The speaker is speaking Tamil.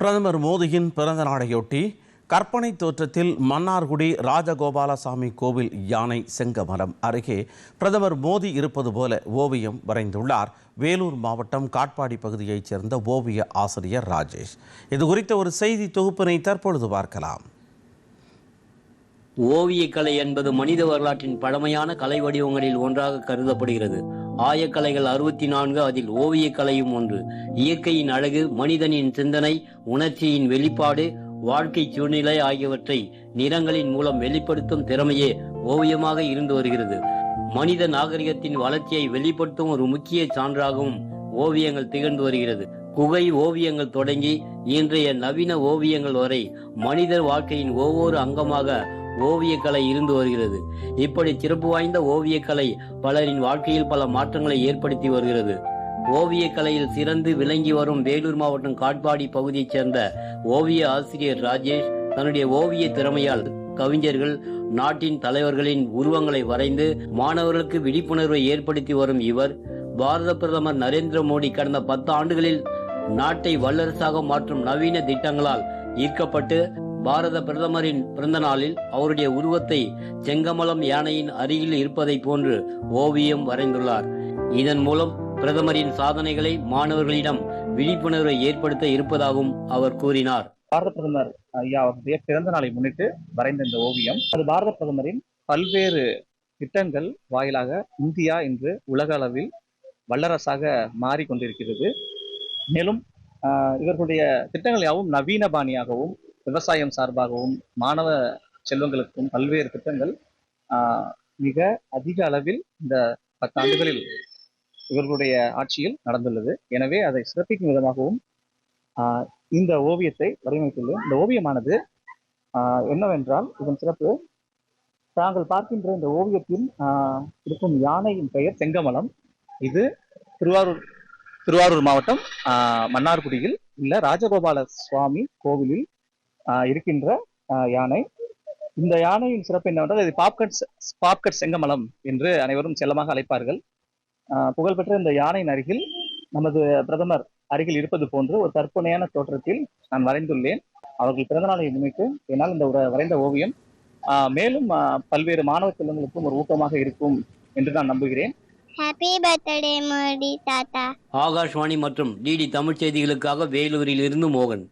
பிரதமர் மோடியின் பிறந்த நாளையொட்டி கற்பனை தோற்றத்தில் மன்னார்குடி ராஜகோபாலசாமி கோவில் யானை செங்கமலம் அருகே பிரதமர் மோடி இருப்பது போல ஓவியம் வரைந்துள்ளார். வேலூர் மாவட்டம் காட்பாடி பகுதியைச் சேர்ந்த ஓவிய ஆசிரியர் ராஜேஷ். இது குறித்த ஒரு செய்தி தொகுப்பினை தற்பொழுது பார்க்கலாம். ஓவியக்கலை என்பது மனித வரலாற்றின் பழமையான கலை வடிவங்களில் ஒன்றாக கருதப்படுகிறது. ஆயக்கலைகள் அறுபத்தி நான்கு அதில் ஓவியக்கலையும் ஒன்று. இயற்கையின் அழகு மனிதனின் சிந்தனை உணர்ச்சியின் வெளிப்பாடு வாழ்க்கை சூழ்நிலை ஆகியவற்றை நிறங்களின் மூலம் வெளிப்படுத்தும் திறமையே ஓவியமாக இருந்து வருகிறது. மனித நாகரிகத்தின் வளர்ச்சியை வெளிப்படுத்தும் ஒரு முக்கிய சான்றாகவும் ஓவியங்கள் திகழ்ந்து வருகிறது. குகை ஓவியங்கள் தொடங்கி இன்றைய நவீன ஓவியங்கள் வரை மனிதர் வாழ்க்கையின் ஒவ்வொரு அங்கமாக ஓவியக்கலை இருந்து வருகிறது. இப்படி சிறப்பு வாய்ந்த ஓவியக்கலை பலரின் வாழ்க்கையில் பல மாற்றங்களை ஏற்படுத்தி வருகிறது. ஓவியக்கலையில் சிறந்து விளங்கி வரும் வேலூர் மாவட்டம் காட்பாடி பகுதியைச் சேர்ந்த ஓவிய ஆசிரியர் ராஜேஷ் தன்னுடைய ஓவிய திறமையால் கவிஞர்கள் நாட்டின் தலைவர்களின் உருவங்களை வரைந்து மாணவர்களுக்கு விழிப்புணர்வை ஏற்படுத்தி வரும் இவர் பாரத பிரதமர் நரேந்திர மோடி கடந்த பத்து ஆண்டுகளில் நாட்டை வல்லரசாக மாற்றும் நவீன திட்டங்களால் ஈர்க்கப்பட்டு பாரத பிரதமரின் பிறந்த நாளில் அவருடைய உருவத்தை செங்கமலம் யானையின் அருகில் இருப்பதை போன்று ஓவியம் வரைந்துள்ளார். இதன் மூலம் பிரதமரின் சாதனைகளை மாணவர்களிடம் விழிப்புணர்வை ஏற்படுத்த இருப்பதாகவும் அவர் கூறினார். பாரத பிரதமர் ஐயா அவருடைய பிறந்த நாளை முன்னிட்டு வரைந்த இந்த ஓவியம் அது பாரத பிரதமரின் பல்வேறு திட்டங்கள் வாயிலாக இந்தியா இன்று உலக அளவில் வல்லரசாக மாறிக்கொண்டிருக்கிறது. மேலும் ஆஹ், இவர்களுடைய திட்டங்கள் யாவும் நவீன பாணியாகவும் விவசாயம் சார்பாகவும் மாணவ செல்வங்களுக்கும் பல்வேறு திட்டங்கள் ஆஹ், மிக அதிக அளவில் இந்த பத்தாண்டுகளில் இவர்களுடைய ஆட்சியில் நடந்துள்ளது. எனவே அதை சிறப்பிக்கும் விதமாகவும் ஆஹ், இந்த ஓவியத்தை வடிவமைத்துள்ளேன். இந்த ஓவியமானது ஆஹ், என்னவென்றால் இதன் சிறப்பு தாங்கள் பார்க்கின்ற இந்த ஓவியத்தில் ஆஹ், இருக்கும் யானையின் பெயர் செங்கமலம். இது திருவாரூர் திருவாரூர் மாவட்டம் ஆஹ், மன்னார்குடியில் உள்ள ராஜகோபால சுவாமி கோவிலில் இருக்கின்ற ஆஹ், யானை. இந்த யானையின் சிறப்பு என்னவென்றால் இது பாப்கட் பாப்கட் செங்கமலம் என்று அனைவரும் செல்லமாக அழைப்பார்கள். ஆஹ், புகழ்பெற்ற இந்த யானையின் அருகில் நமது பிரதமர் அருகில் இருப்பது போன்று ஒரு கற்பனையான தோற்றத்தில் நான் வரைந்துள்ளேன். அவர்கள் பிறந்தநாளை முன்னிட்டு என்னால் இந்த ஒரு வரைந்த ஓவியம் ஆஹ், மேலும் பல்வேறு மாணவ செல்வங்களுக்கும் ஒரு ஊக்கமாக இருக்கும் என்று நான் நம்புகிறேன். ஹாப்பி பர்த்டே மோடி தாத்தா. ஆகாஷ்வாணி மற்றும் டிடி தமிழ் செய்திகளுக்காக வேலூரில் இருந்து மோகன்.